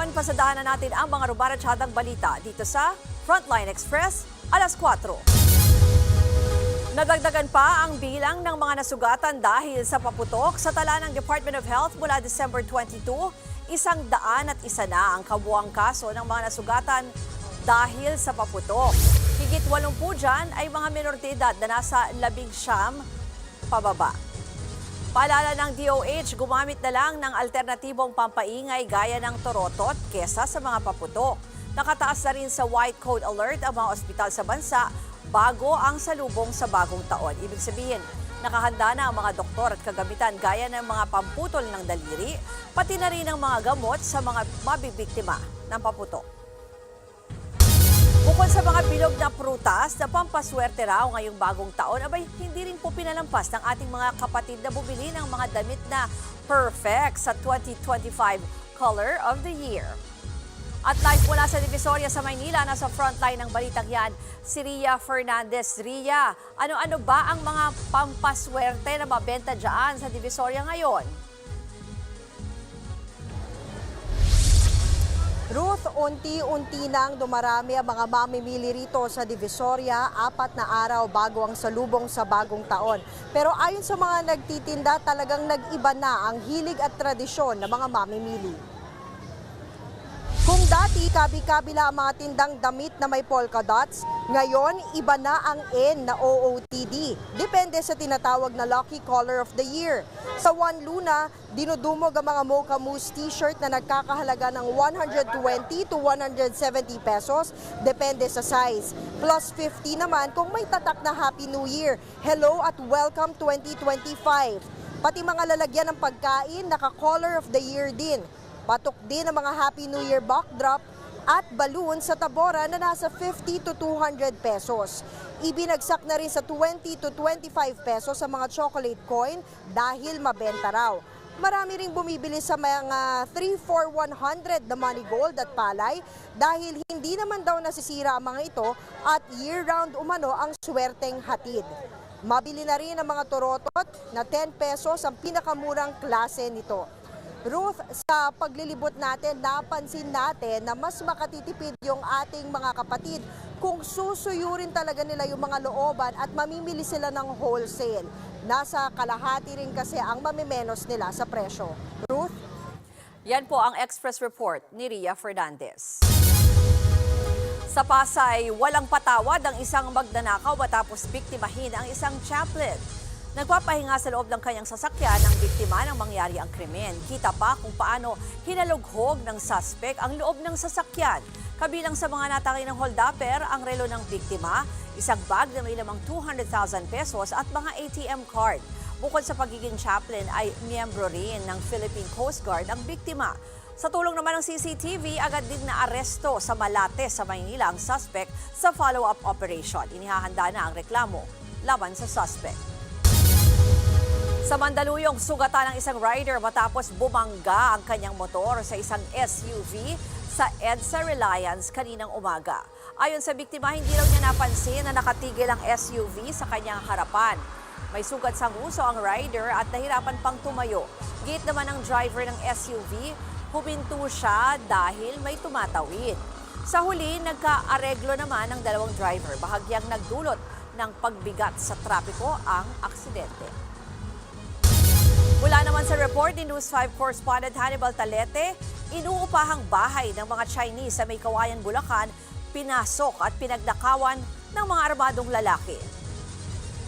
Ngayon, pasadahan na natin ang mga rubaratsyadang balita dito sa Frontline Express, alas 4. Nadagdagan pa ang bilang ng mga nasugatan dahil sa paputok sa tala ng Department of Health mula December 22, isang daan at isa na ang kabuang kaso ng mga nasugatan dahil sa paputok. Higit 80 dyan ay mga minor de edad na nasa labing siyam pababa. Paalala ng DOH, gumamit na lang ng alternatibong pampaingay gaya ng torotot kesa sa mga paputok. Nakataas na rin sa white code alert ang mga ospital sa bansa bago ang salubong sa bagong taon. Ibig sabihin, nakahanda na ang mga doktor at kagamitan gaya ng mga pamputol ng daliri, pati na rin ang mga gamot sa mga mabibiktima ng paputok. Bukod sa mga bilog na prutas na pampaswerte raw ngayong bagong taon, abay hindi rin po pinalampas ng ating mga kapatid na bumili ng mga damit na perfect sa 2025 Color of the Year. At live mula sa Divisoria sa Maynila, nasa frontline ng balitang yan, si Ria Fernandez. Ria, ano-ano ba ang mga pampaswerte na mabenta dyan sa Divisoria ngayon? Ruth, unti-unti nang dumarami ang mga mamimili rito sa Divisoria, apat na araw bago ang salubong sa bagong taon. Pero ayon sa mga nagtitinda, talagang nag-iba na ang hilig at tradisyon ng mga mamimili. Dati kabi-kabila ang mga tindang damit na may polka dots, ngayon iba na ang N na OOTD. Depende sa tinatawag na Lucky Color of the Year. Sa One Luna, dinudumog ang mga Mocha Moose t-shirt na nagkakahalaga ng 120 to 170 pesos, depende sa size. Plus 50 naman kung may tatak na Happy New Year. Hello at welcome 2025. Pati mga lalagyan ng pagkain, naka-Color of the Year din. Patok din ang mga Happy New Year backdrop at balloon sa Tabora na nasa 50 to 200 pesos. Ibinagsak na rin sa 20 to 25 pesos sa mga chocolate coin dahil mabenta raw. Marami ring bumibili sa mga 3 for 100 na money gold at palay dahil hindi naman daw nasisira ang mga ito at year-round umano ang swerteng hatid. Mabili na rin ang mga torotot na 10 pesos ang pinakamurang klase nito. Ruth, sa paglilibot natin, napansin natin na mas makatitipid yung ating mga kapatid kung susuyurin talaga nila yung mga looban at mamimili sila ng wholesale. Nasa kalahati rin kasi ang mamimenos nila sa presyo. Ruth? Yan po ang Express Report ni Ria Fernandez. Sa Pasay, walang patawad ang isang magnanakaw matapos biktimahin ang isang chaplain. Nagpapahinga sa loob ng kanyang sasakyan ang biktima ng mangyari ang krimen. Kita pa kung paano hinalughog ng suspect ang loob ng sasakyan. Kabilang sa mga natangay ng holdupper ang relo ng biktima, isang bag na may lamang 200,000 pesos at mga ATM card. Bukod sa pagiging chaplain ay miyembro rin ng Philippine Coast Guard ang biktima. Sa tulong naman ng CCTV, agad din na aresto sa Malate sa Maynila ang suspect sa follow-up operation. Inihahanda na ang reklamo laban sa suspect. Sa Mandaluyong, sugatan ng isang rider matapos bumangga ang kanyang motor sa isang SUV sa EDSA Reliance kaninang umaga. Ayon sa biktima, hindi raw niya napansin na nakatigil ang SUV sa kanyang harapan. May sugat sa nguso ang rider at nahirapan pang tumayo. Gate naman ng driver ng SUV, huminto siya dahil may tumatawid. Sa huli, nagkaareglo naman ng dalawang driver. Bahagyang nagdulot ng pagbigat sa trapiko ang aksidente. Mula naman sa report ni News 5 correspondent Hannibal Talete, inuupahang bahay ng mga Chinese sa May Kawayan, Bulacan, pinasok at pinagnakawan ng mga armadong lalaki.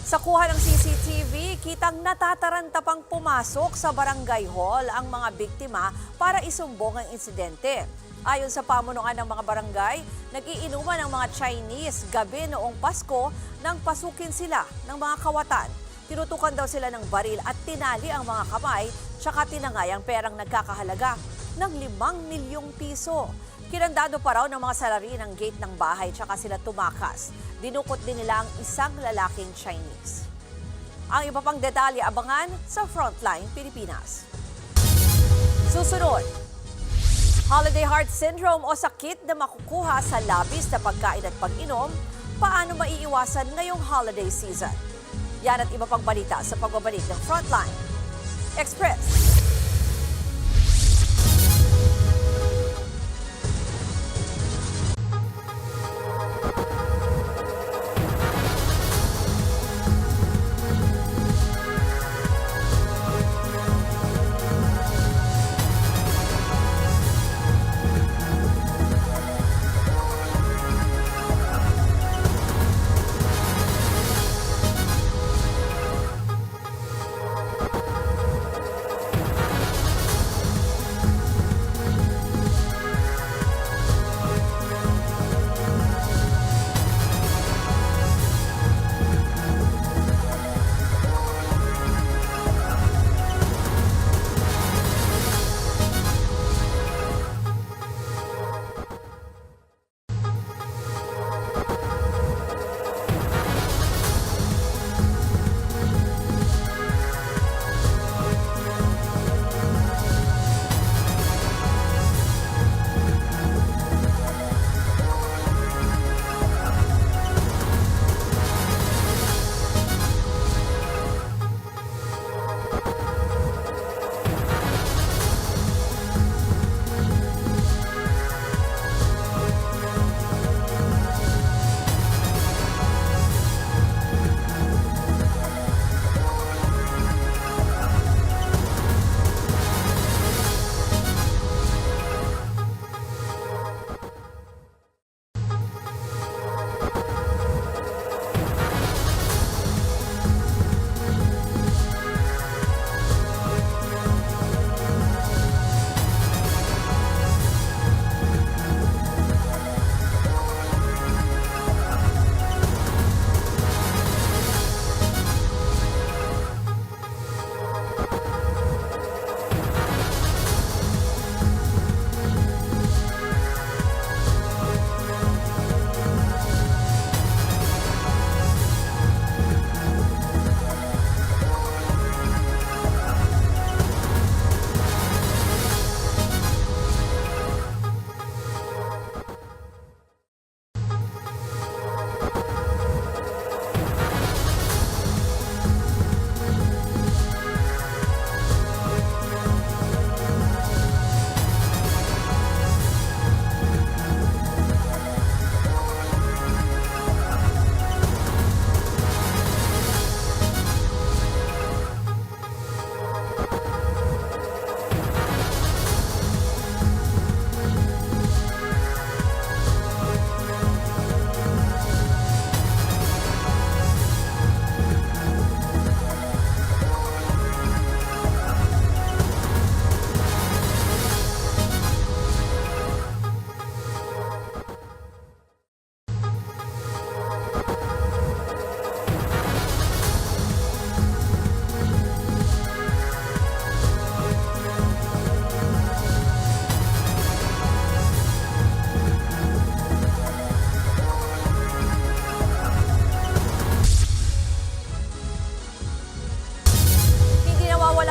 Sa kuha ng CCTV, kitang natataranta pang pumasok sa barangay hall ang mga biktima para isumbong ang insidente. Ayon sa pamunuan ng mga barangay, nag-iinuman ng mga Chinese gabi noong Pasko nang pasukin sila ng mga kawatan. Tinutukan daw sila ng baril at tinali ang mga kamay tsaka tinangay ang perang nagkakahalaga ng 5 milyong piso. Kinandado pa raw ng mga salari ng gate ng bahay tsaka sila tumakas. Dinukot din nila ang isang lalaking Chinese. Ang iba pang detalye abangan sa Frontline Pilipinas. Susunod, Holiday Heart Syndrome o sakit na makukuha sa labis na pagkain at pag-inom, paano maiiwasan ngayong holiday season? Yan at iba pang balita sa pagbabalik ng Frontline Express.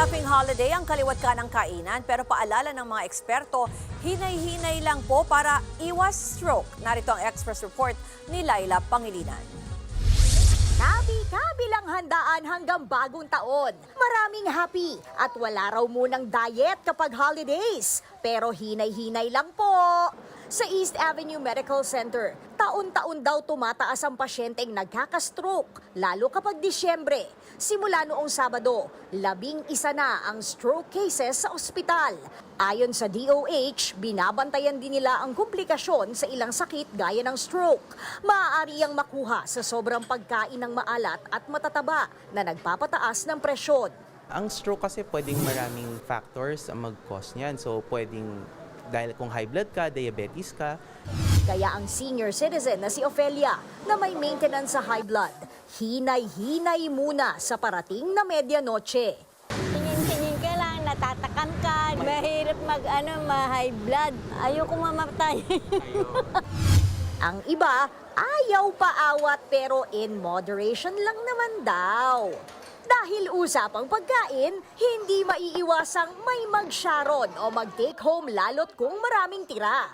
Holiday ang kaliwat ka ng kainan pero paalala ng mga eksperto, hinay-hinay lang po para iwas stroke. Narito ang Express Report ni Laila Pangilinan. Kabi-kabi lang handaan hanggang bagong taon. Maraming happy at wala raw munang diet kapag holidays. Pero hinay-hinay lang po. Sa East Avenue Medical Center, taon-taon daw tumataas ang pasyenteng nagkaka-stroke, lalo kapag Disyembre. Simula noong Sabado, labing isa na ang stroke cases sa ospital. Ayon sa DOH, binabantayan din nila ang komplikasyon sa ilang sakit gaya ng stroke. Maaari ang makuha sa sobrang pagkain ng maalat at matataba na nagpapataas ng presyon. Ang stroke kasi pwedeng maraming factors ang mag-cause niyan. So pwedeng dahil kung high blood ka, diabetes ka, Kaya ang senior citizen na si Ofelia na may maintenance sa high blood, hinay-hinay muna sa parating na medianoche. Tingin-tingin ka lang, natatakam ka, mahirap mag, ano, ma-high blood. Ayoko mamatay. Ang iba, ayaw paawat pero in moderation lang naman daw. Dahil usapang pagkain, hindi maiiwasang may mag-sharon o mag-take home lalot kung maraming tira.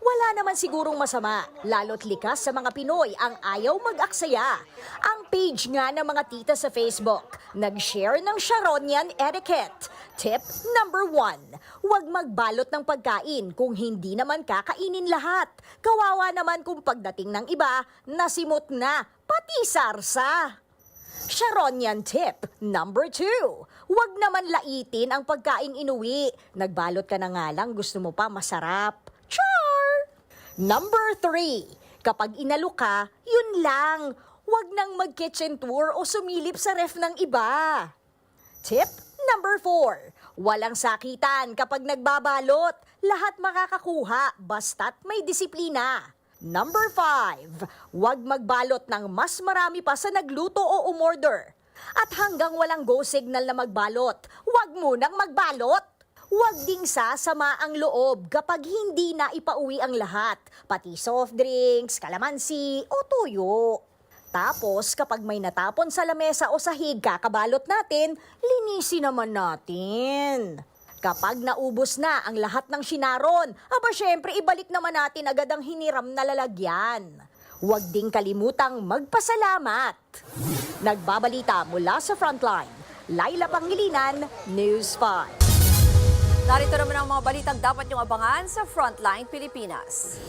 Wala naman sigurong masama, lalot likas sa mga Pinoy ang ayaw mag-aksaya. Ang page nga ng mga tita sa Facebook, nag-share ng Sharonian etiquette. Tip number one, huwag magbalot ng pagkain kung hindi naman kakainin lahat. Kawawa naman kung pagdating ng iba, nasimot na, pati sarsa. Sharonian tip number two, huwag naman laitin ang pagkaing inuwi. Nagbalot ka na nga lang, gusto mo pa masarap. Char! Number three, kapag inalo ka, yun lang. Huwag nang mag-kitchen tour o sumilip sa ref ng iba. Tip number four, walang sakitan kapag nagbabalot. Lahat makakakuha basta't may disiplina. Number five, huwag magbalot ng mas marami pa sa nagluto o umorder. At hanggang walang go signal na magbalot, huwag munang magbalot. Huwag ding sasama ang loob kapag hindi na ipauwi ang lahat, pati soft drinks, kalamansi o tuyo. Tapos kapag may natapon sa lamesa o sahig kakabalot natin, linisin naman natin. Kapag naubos na ang lahat ng sinaron, aba syempre ibalik naman natin agad ang hiniram na lalagyan. Huwag ding kalimutang magpasalamat. Nagbabalita mula sa Frontline, Laila Pangilinan, News 5. Narito naman ang mga balitang dapat niyong abangan sa Frontline Pilipinas.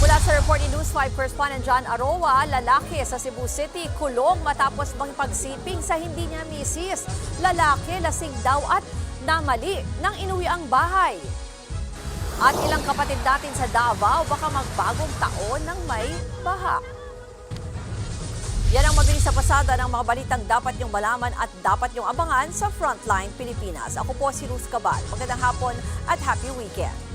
Mula sa report ni News 5 correspondent John Aroa, lalaki sa Cebu City kulong matapos makipagsiping sa hindi niya misis. Lalaki lasing daw at namali nang inuwi ang bahay. At ilang kapatid natin sa Davao baka magbagong taon ng may baha. Yan ang mabilis sa pasada ng mga balitang dapat niyong malaman at dapat niyong abangan sa Frontline Pilipinas. Ako po si Ruth Cabal. Magandang hapon at happy weekend.